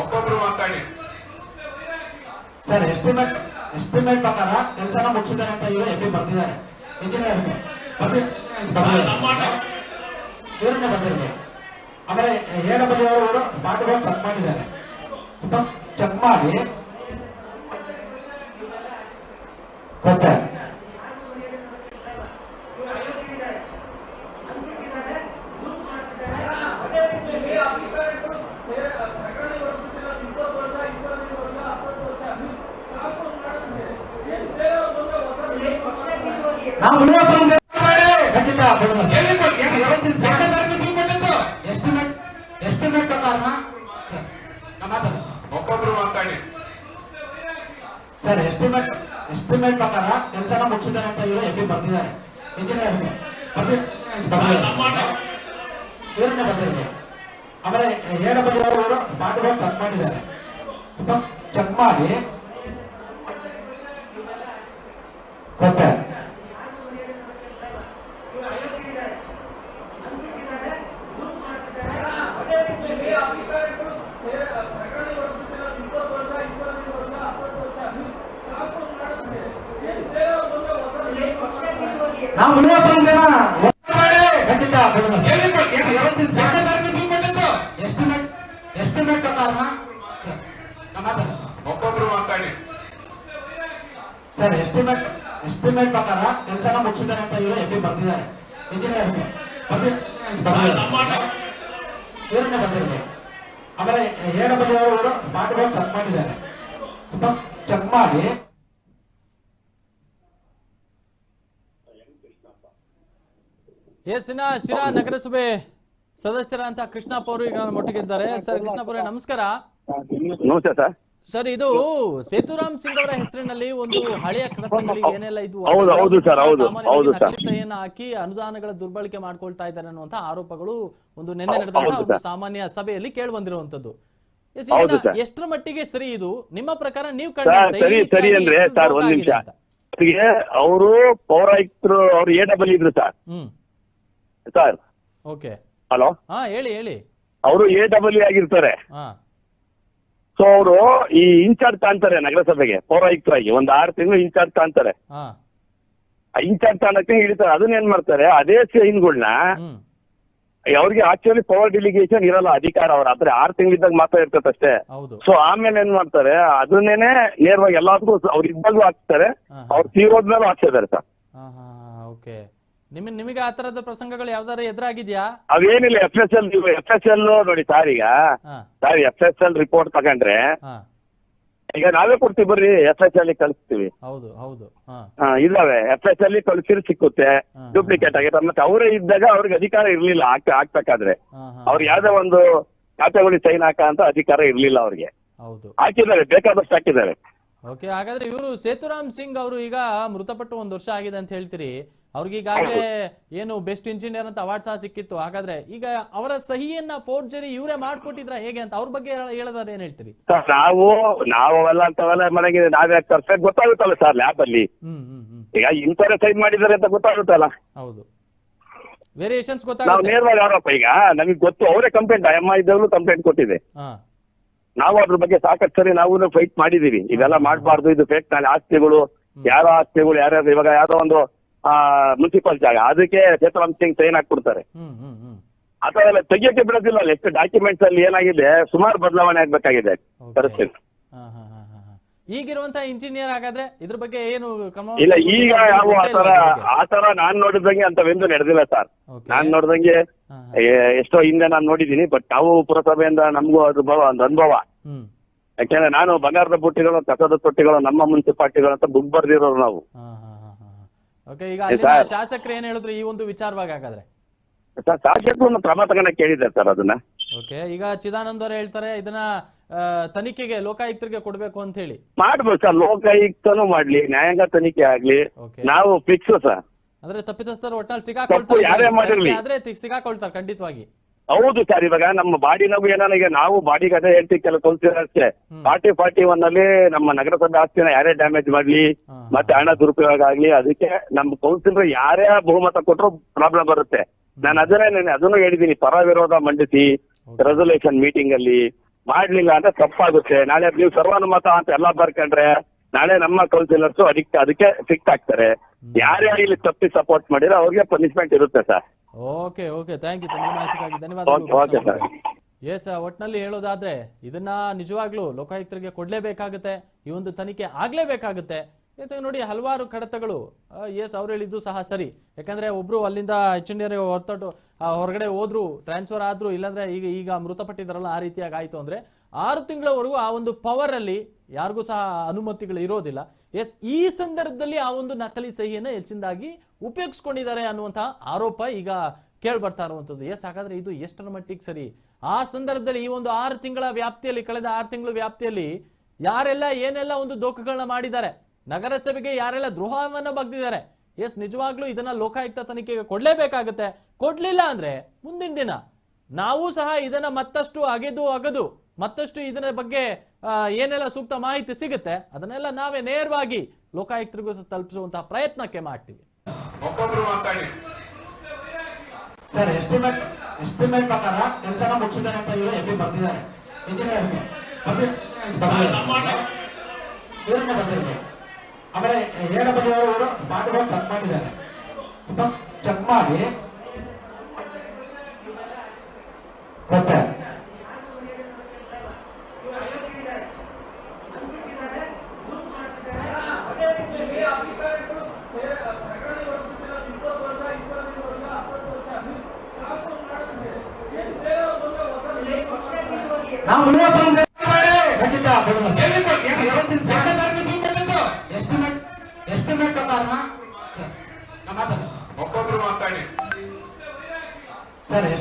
ಒಬ್ಬೊಬ್ರು ಮಾತಾಡಿ. ಸರ್ ಎಸ್ಟಿಮೇಟ್ ಎಸ್ಟಿಮೇಟ್ ಪ್ರಕಾರ ಒಬ್ಬೊಬ್ರು ಮಾತಾಡಿ ಸರ್ ಎಸ್ಟಿಮೇಟ್ ಎಸ್ಟಿಮೇಟ್ ಪ್ರಕಾರ ಕೆಲಸನ ಮುಗಿಸಿದ್ದಾರೆ ಅಂತ ಈಗ ಎಂ ಪಿ ಬರ್ತಿದ್ದಾರೆ ಇಂಜಿನಿಯರ್ಸ್ ಇವರನ್ನೇ ಬಂದಿರಲಿ ಆಮೇಲೆ ಎ ಡಬ್ಲ್ಯೂ ಅವರು ಸ್ಮಾರ್ಟ್ ಬೋರ್ಡ್ ಚೆಕ್ ಮಾಡಿದ್ದಾರೆ ಚೆಕ್ ಮಾಡಿ ಕೊಟ್ಟೆ ನಾವು ಉಳಿಯಪ್ಪ ಅಂದ್ರೆ ಖಂಡಿತ ಬರೋಣ. ಎಸ್ಟಿಮೇಟ್ ಎಸ್ಟಿಮೇಟ್ ಪ್ರಕಾರ? ಒಬ್ಬೊಬ್ರು ಮಾತಾಡಿ. ಸರ್ ಎಸ್ಟಿಮೇಟ್ ಎಸ್ಟಿಮೇಟ್ ಪ್ರಕಾರ ಕೆಲಸನ ಮುಗಿಸಿದ್ದಾರೆ ಅಂತ ಇವರು ಎಂ ಬರ್ತಿದ್ದಾರೆ. ಇಂಜಿನಿಯರ್ಸ್ ಇವರನ್ನೇ ಬಂದಿರಲಿ ಆಮೇಲೆ ಅವರು ಸ್ಮಾರ್ಟ್ ಬೋರ್ಡ್ ಚೆಕ್ ಮಾಡಿದ್ದಾರೆ. ಚೆಕ್ ಮಾಡಿ. ಕೊಟ್ಟೆ ನಾವು ಉಳಿಯಪ್ಪ ಅಂದ್ರೆ ಖಂಡಿತ ಬರೋಣ. ಎಸ್ಟಿಮೇಟ್ ಎಸ್ಟಿಮೇಟ್ ಪ್ರಕಾರ ಒಬ್ಬೊಬ್ರು ಮಾತಾಡಿ. ಸರ್ ಎಸ್ಟಿಮೇಟ್ ಎಸ್ಟಿಮೇಟ್ ಪ್ರಕಾರ ಕೆಲಸನ ಮುಗಿಸಿದ್ದಾರೆ ಅಂತ ಈಗ ಎಂ ಪಿ ಬರ್ತಿದ್ದಾರೆ ಎಸ್ ಶಿರಾ ನಗರಸಭೆ ಸದಸ್ಯರಂತ ಕೃಷ್ಣಪ್ಪ ಅವರು ಈಗ ಒಟ್ಟಿಗಿದ್ದಾರೆ ಸರ್ ಕೃಷ್ಣಪ್ಪ ಅವರೇ ನಮಸ್ಕಾರ. ನಮಸ್ತೆ ಸರ್. ಸರ್ ಇದು ಸೇತುರಾಮ್ ಸಿಂಗ್ ಅವರ ಹೆಸರಿನಲ್ಲಿ ಒಂದು ಹಳೆಯ ಕಡತಗಳಿಗೆ ಏನೆಲ್ಲ ಇದು ಹೌದು, ಹೌದು ಸರ್, ಹೌದು, ಸಾಮಾನ್ಯವಾಗಿ. ನಕಲಿ ಸಹಿಯನ್ನ ಹಾಕಿ ಅನುದಾನಗಳ ದುರ್ಬಳಕೆ ಮಾಡ್ಕೊಳ್ತಾ ಇದ್ದಾರೆ ಅನ್ನುವಂತ ಆರೋಪಗಳು ಒಂದು ನಿನ್ನೆ ನಡೆದ ನಡೆದಂತಹ ಒಂದು ಸಾಮಾನ್ಯ ಸಭೆಯಲ್ಲಿ ಕೇಳಿ ಬಂದಿರುವಂತದ್ದು ಎಷ್ಟರ ಮಟ್ಟಿಗೆ ಸರಿ ಇದು? ನಿಮ್ಮ ಪ್ರಕಾರ ನೀವು ಸರ್ ಕಂಡಂತೆ ಸರಿ ಸರಿ ಅಂದ್ರೆ ಸರ್ ದೊಡ್ಡ ಒಂದ್ ನಿಮಿಷ. ಆಗಿದೆ ಅಂತ? ಅವರಿಗೆ ಅವರು ಪೌರಾಯುಕ್ತರು ಅವ್ರು ಎ ಡಬಲ್ ಇದ್ರು ಸರ್. ಹ್ಮ್. Sir okay. ಹಲೋ? ಹಾ ಹೇಳಿ ಹೇಳಿ. ಅವರು ಎ ಡಬಲ್ ಆಗಿರ್ತಾರೆ. ಹಾ. ಸೊ ಅವರು ಈ ಇನ್ಚಾರ್ಜ್ ತಾಂತಾರೆ ನಗರಸಭೆಗೆ ಪೌರಾಯುಕ್ತರಾಗಿ. ಒಂದ್ ಆರು ತಿಂಗಳು ಇನ್ಚಾರ್ಜ್ ತಾಂತಾರೆ ಹಾ. ಇನ್ಚಾರ್ಜ್ ತಾಣಕ್ಕೆ ಹಿಡಿತಾರೆ. ಅದನ್ನ ಏನ್ ಮಾಡ್ತಾರೆ? ಅದೇ ಸೈನ್ಗಳನ್ನ ಹ್ಮ್. ಅವ್ರಿಗೆ ಆಕ್ಚುಲಿ ಪವರ್ ಡೆಲಿಗೇಷನ್ ಇರಲ್ಲ ಅಧಿಕಾರ ಅವ್ರ ಹತ್ರ. ಆರು ತಿಂಗಳಿದ್ದಾಗ ಮಾತ್ರ ಇರ್ತದೆ ಅಷ್ಟೇ. ಹೌದು. ಸೊ ಆಮೇಲೆ ಏನ್ ಮಾಡ್ತಾರೆ? ಅದನ್ನೇನೆ ನೇರವಾಗಿ ಎಲ್ಲಾದ್ರೂ ಅವ್ರ ಇದ್ದಾಗೂ ಹಾಕ್ತಾರೆ. ಹಾ, ಹಾ. ಅವ್ರು ತೀರೋದ್ಮೇಲೆ ಹಾಕ್ಸಿದ್ದಾರೆ ಸರ್. ಓಕೆ. ನಿಮ್ ನಿಮಗೆ ಆ ತರದ ಪ್ರಸಂಗಗಳು ಯಾವ್ದಾರ ಎದುರಾಗಿದ್ಯಾ? ಅವೇನಿಲ್ಲ ಎಫ್ ಎಸ್ ಎಲ್ ನೀವು ಎಫ್ ಎಸ್ ಎಲ್ ನೋಡಿ ಸರ್ ಈಗ. ಹಾ. Sir F S L report ತಗೊಂಡ್ರೆ ಹಾ. ಈಗ ನಾವೇ ಕೊಡ್ತೀವಿ ಬರ್ರಿ ಎಫ್ ಎಸ್ ಎಲ್ ಕಳಿಸ್ತೀವಿ. ಹೌದು ಹೌದು. ಹಾ. ಹಾ ಇದಾವೆ. ಎಫ್ ಎಸ್ ಎಲ್ ಕಳಿಸಿದ್ರೆ ಸಿಕ್ಕುತ್ತೆ. ಹಾ. ಡೂಪ್ಲಿಕೇಟ್ ಆಗಿದೆ ಮತ್ತೆ ಅವರೇ ಇದ್ದಾಗ ಅವ್ರಿಗೆ ಅಧಿಕಾರ ಇರ್ಲಿಲ್ಲ ಹಾಕ್ ಹಾಕ್ಬೇಕಾದ್ರೆ ಹಾ ಹಾ. ಅವ್ರು ಯಾವ್ದೋ ಒಂದು ಖಾತೆಗಳಿಗೆ ಸೈನ್ ಹಾಕ ಅಂತ ಅಧಿಕಾರ ಇರ್ಲಿಲ್ಲ ಅವ್ರಿಗೆ. ಹೌದು. ಹಾಕಿದ್ದಾರೆ ಬೇಕಾದಷ್ಟು ಹಾಕಿದ್ದಾರೆ. ಓಕೆ ಹಾಗಾದ್ರೆ ಇವರು ಸೇತುರಾಮ್ ಸಿಂಗ್ ಅವರು ಈಗ ಮೃತಪಟ್ಟು ಒಂದು ವರ್ಷ ಆಗಿದೆ ಅಂತ ಹೇಳ್ತೀರಿ. ಅವ್ರಿಗೆ ಈಗಾಗಲೇ ಏನು ಬೆಸ್ಟ್ ಇಂಜಿನಿಯರ್ ಅಂತ ಅವಾರ್ಡ್ ಸಹ ಸಿಕ್ಕಿತ್ತು. ಹಾಗಾದ್ರೆ ಈಗ ಅವರ ಸಹಿಯನ್ನ ಫೋರ್ಜರಿ ಇವರೇ ಮಾಡ್ಕೊಟ್ಟಿದ್ರ ಹೇಗೆ ಅಂತ ಅವ್ರ ಬಗ್ಗೆ ಹೇಳದಾರೆ ಏನ್ ಹೇಳ್ತೀರಿ? ನಾವು ನಾವು ಅವೆಲ್ಲ ಅಂತವೆಲ್ಲ ಮನೆಗೆ ನಾವೇ ತರ್ಸಕ್ ಗೊತ್ತಾಗುತ್ತಲ್ಲ ಸರ್ ಲ್ಯಾಬ್ ಅಲ್ಲಿ? ಈಗ ಇಂಥವ್ರೆ ಸೈನ್ ಮಾಡಿದ್ದಾರೆ ಅಂತ ಗೊತ್ತಾಗುತ್ತಲ್ಲ? ಹೌದು. ವೇರಿಯೇಷನ್ಸ್ ನಾವು ಗೊತ್ತಾಗುತ್ತೆ. ನೇರವಾಗಿ ಆರೋಪ ಈಗ? ನಮಗೆ ಗೊತ್ತು. ಅವರೇ ಕಂಪ್ಲೇಂಟ್ ಎಂ ಐ ಕಂಪ್ಲೇಂಟ್ ಕೊಟ್ಟಿದೆ. ನಾವು ಅದ್ರ ಬಗ್ಗೆ ಸಾಕಷ್ಟು ಸರಿ ನಾವು ಫೈಟ್ ಮಾಡಿದೀವಿ. ಇದೆಲ್ಲ ಮಾಡಬಾರ್ದು ಇದು ಫೇಕ್ ನಾಳೆ ಆಸ್ತಿಗಳು ಯಾರ ಆಸ್ತಿಗಳು ಯಾರ್ಯಾರು ಇವಾಗ ಯಾವ್ದೋ ಒಂದು ಆ ಮುನ್ಸಿಪಲ್ ಜಾಗ. ಅದಕ್ಕೆ ಕ್ಷೇತ್ರ ಸಿಂಗ್ ಸೈನ್ ಹಾಕ್ಬಿಡ್ತಾರೆ. ಹ್ಮ್ ಹ್ಮ್ ಅಥವಾ ತೆಗಿಯಕ್ಕೆ ಬಿಡೋದಿಲ್ಲ ಎಷ್ಟು ಡಾಕ್ಯುಮೆಂಟ್ಸ್ ಅಲ್ಲಿ ಏನಾಗಿದೆ ಸುಮಾರು ಬದಲಾವಣೆ ಆಗ್ಬೇಕಾಗಿದೆ. ಪರಿಸ್ಥಿತಿ ಈಗಿರುವಂತಹ ಇಂಜಿನಿಯರ್ ಹಾಗಾದ್ರೆ ಇದ್ರ ಬಗ್ಗೆ ಏನು ಕ್ರಮ ಇಲ್ಲ ಈಗ ಯಾವ ಆತರ ಆತರ ನಾನ್ ನೋಡಿದಂಗೆ ಅಂತವೆಂದು ನಡೆದಿಲ್ಲ ಸರ್. ನಾನ್ ನೋಡಿದಂಗೆ ಎಷ್ಟೋ ಹಿಂದೆ ನಾನು ನೋಡಿದೀನಿ ಬಟ್ ನಾವು ಪುರಸಭೆಯಿಂದ ನಮಗೂ ಅನುಭವ ಒಂದು ಅನುಭವ. ಯಾಕಂದ್ರೆ ನಾನು ಬಂಗಾರದ ಬುಟ್ಟಿಗಳು ಕಸದ ತೊಟ್ಟಿಗಳು ನಮ್ಮ ಮುನ್ಸಿಪಾಲ್ಟಿಗಳು ಅಂತ ಬುಕ್ ಬರ್ದಿರೋರು ನಾವು. ಈಗ ಶಾಸಕರು ಏನ್ ಹೇಳಿದ್ರು ಈ ಒಂದು ವಿಚಾರವಾಗಿ ಹಾಗಾದ್ರೆ? ಸರ್ ಶಾಸಕರು ಕ್ರಮ ತಗೊಂಡ ಕೇಳಿದ್ದಾರೆ ಸರ್ ಅದನ್ನ. ಓಕೆ ಈಗ ಚಿದಾನಂದ್ ಅವರು ಹೇಳ್ತಾರೆ ಇದನ್ನ ತನಿಖೆಗೆ ಲೋಕಾಯುಕ್ತರಿಗೆ ಕೊಡ್ಬೇಕು ಅಂತ ಹೇಳಿ. ಮಾಡ್ಬೋದು ಸರ್ ಲೋಕಾಯುಕ್ತನು ಮಾಡ್ಲಿ ನ್ಯಾಯಾಂಗ ತನಿಖೆ ಆಗ್ಲಿ. ನಾವು ಫಿಕ್ಸ್ ಸರ್. ಅಂದ್ರೆ ತಪ್ಪಿತಸ್ಥರು ಒಟ್ನಲ್ಲಿ ತಪ್ಪು ಸಿಗಾಕೊಳ್ತಾರೆ. ಆದ್ರೆ ಸಿಗಾಕೊಳ್ತಾರೆ ಖಂಡಿತವಾಗಿ. ಹೌದು ಸರ್ ಇವಾಗ ನಮ್ಮ ಬಾಡಿ ನಾವು ಈಗ ನಾವು ಬಾಡಿಗೆ ಅದೇ ಹೇಳ್ತೀವಿ ಕೆಲವು ಅಷ್ಟೇ. ಹ್ಮ್. ಫಾರ್ಟಿ ಫಾರ್ಟಿ ಒನ್ ಅಲ್ಲಿ ನಮ್ಮ ನಗರಸಭೆ ಆಸ್ತಿನ ಯಾರೇ ಡ್ಯಾಮೇಜ್ ಮಾಡ್ಲಿ. ಮತ್ತೆ ಹಣ ದುರುಪಯೋಗ ಆಗ್ಲಿ ಅದಕ್ಕೆ ನಮ್ಮ ಕೌನ್ಸಿಲರ್ ಯಾರೇ ಬಹುಮತ ಕೊಟ್ಟರು ಪ್ರಾಬ್ಲಮ್ ಬರುತ್ತೆ. ನಾನು ಅದನ್ನೇ ನಾನು ಅದನ್ನು ಹೇಳಿದೀನಿ ಪರ ವಿರೋಧ ಮಂಡಿಸಿ ರೆಸೊಲ್ಯೂಷನ್ ಮೀಟಿಂಗ್ ಅಲ್ಲಿ. ಮಾಡ್ಲಿಲ್ಲ ಅಂದ್ರೆ ತಪ್ಪಾಗುತ್ತೆ. ನಾಳೆ ನೀವು ಸರ್ವಾನುಮತ ಅಂತ ಎಲ್ಲ ಬರ್ಕೊಂಡ್ರೆ ನಾಳೆ ನಮ್ಮ ಕೌನ್ಸಿಲರ್ಸ್ ಅದಕ್ಕೆ ಅದಕ್ಕೆ ಫಿಕ್ಸ್ ಆಗ್ತಾರೆ. ಯಾರೇ ಇಲ್ಲಿ ತಪ್ಪಿ ಸಪೋರ್ಟ್ ಮಾಡಿದ್ರೆ ಅವ್ರಿಗೆ ಪನಿಷ್ಮೆಂಟ್ ಇರುತ್ತೆ sir. Okay okay. Thank you ಮಾಹಿತಿಗಾಗಿ ಸರ್. ಎಸ್ ಒಟ್ನಲ್ಲಿ ಹೇಳೋದಾದ್ರೆ ಇದನ್ನ ನಿಜವಾಗ್ಲೂ ಲೋಕಾಯುಕ್ತರಿಗೆ ಕೊಡ್ಲೇಬೇಕಾಗುತ್ತೆ. ಈ ಒಂದು ತನಿಖೆ ಆಗ್ಲೇಬೇಕಾಗುತ್ತೆ. ಎಸ್ ನೋಡಿ ಹಲವಾರು ಕಡತಗಳು. ಎಸ್, ಅವ್ರು ಹೇಳಿದ್ದು ಸಹ ಸರಿ. ಯಾಕಂದ್ರೆ ಒಬ್ರು ಅಲ್ಲಿಂದ ಇಂಜಿನಿಯರ್ ಹೊರತಟ್ಟು ಹೊರಗಡೆ ಹೋದ್ರು ಟ್ರಾನ್ಸ್ಫರ್ ಆದ್ರು, ಇಲ್ಲಾಂದ್ರೆ ಈಗ ಈಗ ಮೃತಪಟ್ಟಿದ್ದಾರಲ್ಲ, ಆ ರೀತಿಯಾಗಿ ಆಯ್ತು ಅಂದ್ರೆ ಆರು ತಿಂಗಳವರೆಗೂ ಆ ಒಂದು ಪವರ್ ಅಲ್ಲಿ ಯಾರಿಗೂ ಸಹ ಅನುಮತಿಗಳು ಇರೋದಿಲ್ಲ. ಎಸ್, ಈ ಸಂದರ್ಭದಲ್ಲಿ ಆ ಒಂದು ನಕಲಿ ಸಹಿಯನ್ನು ಹೆಚ್ಚಿನದಾಗಿ ಉಪಯೋಗಿಸ್ಕೊಂಡಿದ್ದಾರೆ ಅನ್ನುವಂತಹ ಆರೋಪ ಈಗ ಕೇಳಿ ಬರ್ತಾ ಇರುವಂತದ್ದು ಎಸ್, ಹಾಗಾದ್ರೆ ಇದು ಎಷ್ಟರ ಮಟ್ಟಿಗೆ ಸರಿ? ಆ ಸಂದರ್ಭದಲ್ಲಿ ಈ ಒಂದು ಆರು ತಿಂಗಳ ವ್ಯಾಪ್ತಿಯಲ್ಲಿ, ಕಳೆದ ಆರು ತಿಂಗಳ ವ್ಯಾಪ್ತಿಯಲ್ಲಿ ಯಾರೆಲ್ಲ ಏನೆಲ್ಲ ಒಂದು ದೋಖಗಳನ್ನ ಮಾಡಿದ್ದಾರೆ ನಗರಸಭೆಗೆ ಯಾರೆಲ್ಲ ದ್ರೋಹವನ್ನು ಬಗ್ದಿದ್ದಾರೆ? ಎಸ್ ನಿಜವಾಗ್ಲೂ ಇದನ್ನ ಲೋಕಾಯುಕ್ತ ತನಿಖೆಗೆ ಕೊಡ್ಲೇಬೇಕಾಗುತ್ತೆ? ಕೊಡ್ಲಿಲ್ಲ ಅಂದ್ರೆ ಮುಂದಿನ ದಿನ ನಾವು ಸಹ ಇದನ್ನ ಮತ್ತಷ್ಟು ಅಗೆದು ಅಗದು ಮತ್ತಷ್ಟು ಇದರ ಬಗ್ಗೆ ಆ, ಏನೆಲ್ಲ ಸೂಕ್ತ ಮಾಹಿತಿ ಸಿಗುತ್ತೆ ಅದನ್ನೆಲ್ಲ ನಾವೇ ನೇರವಾಗಿ ಲೋಕಾಯುಕ್ತರಿಗೂ ಸಹ ತಲುಪಿಸುವಂತಹ ಪ್ರಯತ್ನಕ್ಕೆ ಮಾಡ್ತೀವಿ. ಒಬ್ಬೊಬ್ರು ಮಾತಾಡಿ. ಸರ್ ಎಸ್ಟಿಮೇಟ್ ಎಸ್ಟಿಮೇಟ್ ಪ್ರಕಾರ ಕೆಲಸನ ಮುಗಿಸಿದ್ದಾನೆ ಅಂತ ಬರ್ತಿದ್ದಾರೆ ಇಂಜಿನಿಯರ್ಸ್ ಬರ್ತಿದ್ರು ಆಮೇಲೆ ಏಳು ಅವರು ಸ್ಮಾರ್ಟ್ ಚೆಕ್ ಮಾಡಿದ್ದಾರೆ. ಚೆಕ್ ಮಾಡಿ. ಕೊಡ್ತಾರೆ ನಾವು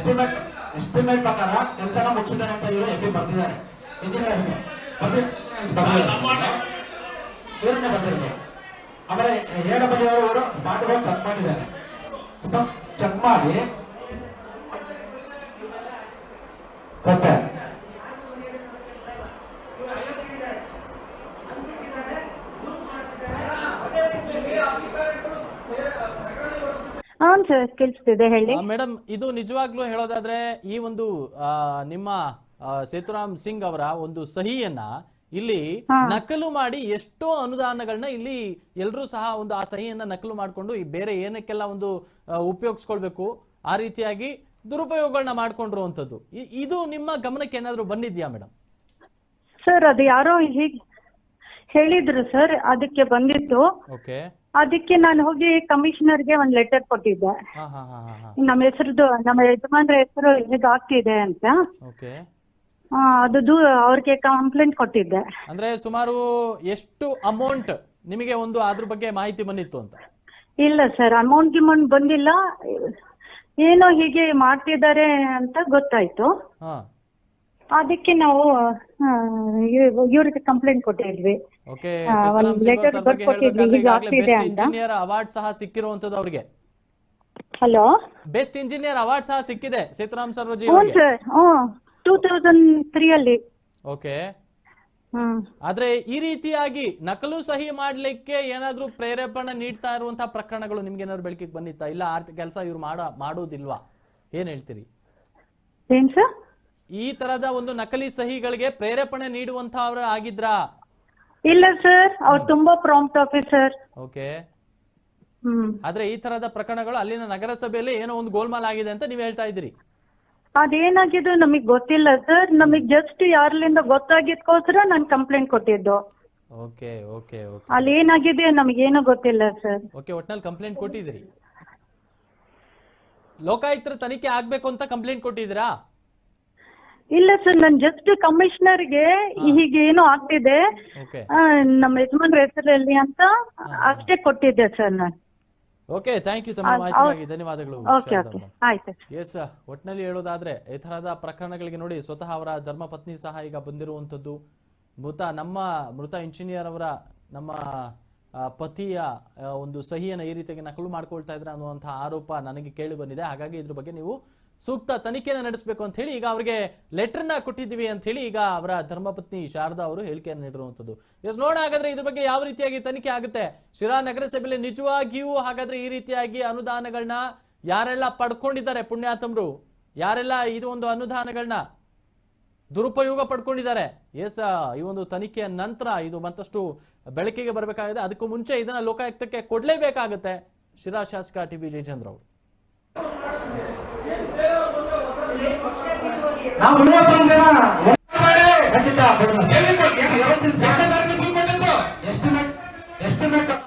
ಎಸ್ಟಿಮೇಟ್ ಎಸ್ಟಿಮೇಟ್ ಪ್ರಕಾರ ಕೆಲಸನ ಮುಗಿಸಿದ್ದಾನೆ ಅಂತ ಇವರು ಬರ್ತಿದ್ದಾರೆ ಇಂಜಿನಿಯರ್ಸ್ ಇವರನ್ನೇ ಕೇಳಿಸ್ತಿದೆ ಹೇಳಿ. ಮೇಡಮ್ ಇದು ನಿಜವಾಗ್ಲೂ ಹೇಳೋದಾದ್ರೆ ಈ ಒಂದು ನಿಮ್ಮ ಸೇತುರಾಮ್ ಸಿಂಗ್ ಅವರ ಒಂದು ಸಹಿಯನ್ನ ಇಲ್ಲಿ ನಕಲು ಮಾಡಿ ಎಷ್ಟೋ ಅನುದಾನಗಳನ್ನ ಇಲ್ಲಿ ಎಲ್ಲರೂ ಸಹ ಒಂದು ಆ ಸಹಿಯನ್ನ ನಕಲು ಮಾಡಿಕೊಂಡು ಈ ಬೇರೆ ಏನಕ್ಕೆಲ್ಲ ಒಂದು ಉಪಯೋಗಿಸ್ಕೊಳ್ಬೇಕು ಆ ರೀತಿಯಾಗಿ ದುರುಪಯೋಗಗಳನ್ನ ಮಾಡ್ಕೊಂಡಿರುವಂತದ್ದು ಅಂತದ್ದು. ಇದು ನಿಮ್ಮ ಗಮನಕ್ಕೆ ಏನಾದ್ರು ಬಂದಿದ್ಯಾ ಮೇಡಮ್? ಸರ್ ಅದು ಯಾರೋ ಹೀಗೆ ಹೇಳಿದ್ರು ಸರ್ ಅದಕ್ಕೆ ಬಂದಿತ್ತು ಓಕೆ. ಅದಕ್ಕೆ ನಾನು ಹೋಗಿ ಕಮಿಷನರ್ಗೆ ಒಂದು ಲೆಟರ್ ಕೊಟ್ಟಿದ್ದೆ. ಹಾ ಹಾ ಹಾ ಹಾ ಹಾ. ನಮ್ಮ ಹೆಸರದು ನಮ್ಮ ಯಜಮಾನ್ರ ಹೆಸರು ಹೀಗೆ ಆಗ್ತಿದೆ ಅಂತ. ಓಕೆ. ಆ, ಅದು ದೂ ಅವ್ರಿಗೆ ಕಂಪ್ಲೇಂಟ್ ಕೊಟ್ಟಿದ್ದೆ. ಅಂದ್ರೆ ಸುಮಾರು ಎಷ್ಟು ಅಮೌಂಟ್ ನಿಮಗೆ ಒಂದು ಅದ್ರ ಬಗ್ಗೆ ಮಾಹಿತಿ ಬಂದಿತ್ತು ಅಂತ? ಇಲ್ಲ ಸರ್ ಅಮೌಂಟ್ ಗಿಮೌಂಟ್ ಬಂದಿಲ್ಲ. ಏನೋ ಹೀಗೆ ಮಾಡ್ತಿದ್ದಾರೆ ಅಂತ ಗೊತ್ತಾಯ್ತು. ಹಾ. ಅದಕ್ಕೆ ನಾವು ಆ, ಇವ್- ಇವ್ರಿಗೆ ಕಂಪ್ಲೇಂಟ್ ಕೊಟ್ಟಿದ್ವಿ. ಓಕೆ ಒಂದು ಸರ್ ಬಗ್ಗೆ ಹೀಗೆ ಆಗ್ತಿದೆ ಅಂತ. ಇಂಜಿನಿಯರ್ ಅವಾರ್ಡ್ ಸಹ ಸಿಕ್ಕಿರುವಂತದ್ದು ಅವರಿಗೆ. ಹಲೋ ಬೆಸ್ಟ್ ಇಂಜಿನಿಯರ್ ಅವಾರ್ಡ್ ಸಹ ಸಿಕ್ಕಿದೆ ಸೀತಾರಾಮ್ ಸರ್ವಜಿ ಹ್ಞೂ ಅವರಿಗೆ ಸರ್ ಹ್ಞೂ. ಟೂ ತೌಸಂಡ್ ತ್ರೀ ಅಲ್ಲಿ. ಓಕೆ ಹ್ಮ್ ಆದ್ರೆ ಈ ರೀತಿಯಾಗಿ ನಕಲು ಸಹಿ ಮಾಡ್ಲಿಕ್ಕೆ ಏನಾದ್ರೂ ಪ್ರೇರೇಪಣೆ ನೀಡ್ತಾ ಇರುವಂತಹ ಪ್ರಕರಣಗಳು ನಿಮ್ಗೆ ಏನಾದ್ರು ಬೆಳಕಿಗೆ ಬಂದಿತ್ತಾ? ಇಲ್ಲ ಆರ್ಥಿಕ ಕೆಲಸ ಇವ್ರು ಮಾಡ ಮಾಡೋದಿಲ್ವಾ? ಏನ್ ಹೇಳ್ತೀರಿ? ಏನ್ ಸರ್? ಈ ತರದ ಒಂದು ನಕಲಿ ಸಹಿಗಳಿಗೆ ಪ್ರೇರೇಪಣೆ ನೀಡುವಂತಹವ್ರು ಆಗಿದ್ರಾ? ಇಲ್ಲ ಸರ್ ಅವ್ರು ತುಂಬಾ ಪ್ರಾಂಪ್ಟ್ ಆಫೀಸರ್ ಓಕೆ. ಹ್ಮ್. ಆದ್ರೆ ಈ ತರದ ಪ್ರಕರಣಗಳು ಅಲ್ಲಿನ ನಗರಸಭೆಯಲ್ಲಿ ಏನೋ ಒಂದು ಗೋಲ್ಮಾಲ್ ಆಗಿದೆ ಅಂತ ನೀವ್ ಹೇಳ್ತಾ ಇದ್ದೀರಿ. ಅದೇನಾಗಿದ್ದು ನಮಗ್ ಗೊತ್ತಿಲ್ಲ ಸರ್ ನಮಗ್ ಜಸ್ಟ್ ಯಾರ್ಲಿಂದ ಗೊತ್ತಾಗಿದ್ಕೋಸ್ಕರ ನಾನು ಕಂಪ್ಲೇಂಟ್ ಕೊಟ್ಟಿದ್ದು. Okay okay okay. ಅಲ್ಲಿ ಏನಾಗಿದೆ ನಮಗೇನು ಗೊತ್ತಿಲ್ಲ ಸರ್. ಓಕೆ ಒಟ್ನಲ್ಲಿ ಕಂಪ್ಲೇಂಟ್ ಕೊಟ್ಟಿದ್ರಿ ಲೋಕಾಯುಕ್ತರ ತನಿಖೆ ಆಗ್ಬೇಕು ಅಂತ ಕಂಪ್ಲೇಂಟ್ ಕೊಟ್ಟಿದ್ದೀರಾ? ಇಲ್ಲ ಸರ್ ನಾನು ಜಸ್ಟ್ ಕಮಿಷನರ್ಗೆ ಹೀಗೆ ಏನೋ ಆಗ್ತಿದೆ. ಓಕೆ ಆ, ನಮ್ಮ ಯಜಮಾನ್ರ ಹೆಸರಲ್ಲಿ ಅಂತ ಅಷ್ಟೇ ಕೊಟ್ಟಿದ್ದೆ ಸರ್ ನಾನು. ಓಕೆ ಥ್ಯಾಂಕ್ ಯು ತಮ್ಮ ಹೌದು, ಮಾಹಿತಿಗಾಗಿ ಧನ್ಯವಾದಗಳು. ಓಕೆ ಸರ್ ಓಕೆ ಎಸ್ ಒಟ್ಟಿನಲ್ಲಿ ಹೇಳೋದಾದ್ರೆ ಈ ತರಹದ ಪ್ರಕರಣಗಳಿಗೆ ನೋಡಿ ಸ್ವತಃ ಅವರ ಧರ್ಮಪತ್ನಿ ಸಹ ಈಗ ಬಂದಿರುವಂತದ್ದು ಮೃತ ನಮ್ಮ ಮೃತ ಇಂಜಿನಿಯರ್ ಅವರ ನಮ್ಮ ಆ, ಪತಿಯ ಆ, ಒಂದು ಸಹಿಯನ್ನು ಈ ರೀತಿಯಾಗಿ ನಕಲು ಮಾಡ್ಕೊಳ್ತಾ ಇದ್ರೆ ಅನ್ನುವಂತಹ ಆರೋಪ ನನಗೆ ಕೇಳಿ ಬಂದಿದೆ. ಹಾಗಾಗಿ ಇದ್ರ ಬಗ್ಗೆ ನೀವು ಸೂಕ್ತ ತನಿಖೆಯನ್ನು ನಡೆಸಬೇಕು ಅಂತ ಹೇಳಿ ಈಗ ಅವರಿಗೆ ಲೆಟರ್ನ ಕೊಟ್ಟಿದ್ದೀವಿ ಅಂತ ಹೇಳಿ ಈಗ ಅವರ ಧರ್ಮಪತ್ನಿ ಶಾರದಾ ಅವರು ಹೇಳಿಕೆಯನ್ನು ನೀಡಿರುವಂಥದ್ದು. ಎಸ್ ನೋಡ ಹಾಗಾದ್ರೆ ಇದ್ರ ಬಗ್ಗೆ ಯಾವ ರೀತಿಯಾಗಿ ತನಿಖೆ ಆಗುತ್ತೆ? ಶಿರಾ ನಗರಸಭೆಯಲ್ಲಿ ನಿಜವಾಗಿಯೂ ಹಾಗಾದ್ರೆ ಈ ರೀತಿಯಾಗಿ ಅನುದಾನಗಳನ್ನ ಯಾರೆಲ್ಲ ಪಡ್ಕೊಂಡಿದ್ದಾರೆ ಪುಣ್ಯಾತಮರು ಯಾರೆಲ್ಲ ಇದು ಒಂದು ಅನುದಾನಗಳನ್ನ ದುರುಪಯೋಗ ಪಡ್ಕೊಂಡಿದ್ದಾರೆ? ಎಸ್ ಈ ಒಂದು ತನಿಖೆಯ ನಂತರ ಇದು ಮತ್ತಷ್ಟು ಬೆಳಕಿಗೆ ಬರಬೇಕಾಗಿದೆ. ಅದಕ್ಕೂ ಮುಂಚೆ ಇದನ್ನ ಲೋಕಾಯುಕ್ತಕ್ಕೆ ಕೊಡ್ಲೇಬೇಕಾಗುತ್ತೆ. ಶಿರಾ ಶಾಸಕ ಟಿ ಬಿ ಜಯಚಂದ್ರ ಅವರು. ನಾವು ಮೂವತ್ತೊಂದು ಜನ. ಖಂಡಿತ ಎಷ್ಟು ಎಷ್ಟು